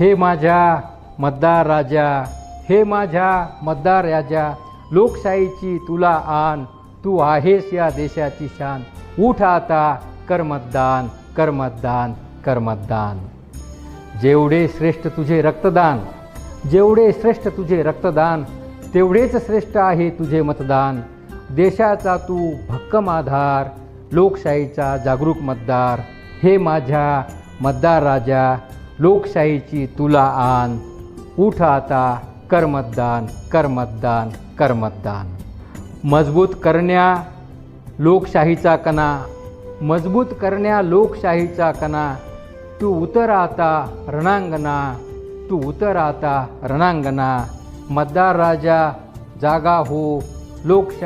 हे माझ्या मतदार राजा हे माझ्या मतदार राजा लोकशाहीची तुला आण तू आहेस या देशाची शान. उठ आता कर मतदान कर मतदान कर मतदान. जेवढे श्रेष्ठ तुझे रक्तदान जेवढे श्रेष्ठ तुझे रक्तदान तेवढेच श्रेष्ठ आहे तुझे मतदान. देशाचा तू भक्कम आधार लोकशाहीचा जागरूक मतदार. हे माझ्या मतदार राजा लोकशाहीची तुला आण. उठ आता कर्मतदान कर्मतदान कर्मतदान मजबूत करण्या लोकशाहीचा कणा. मजबूत करण्या लोकशाहीचा कणा. तू उतर आता रणांगणा. तू उतर आता रणांगणा. मतदार राजा जागा हो. लोकशाही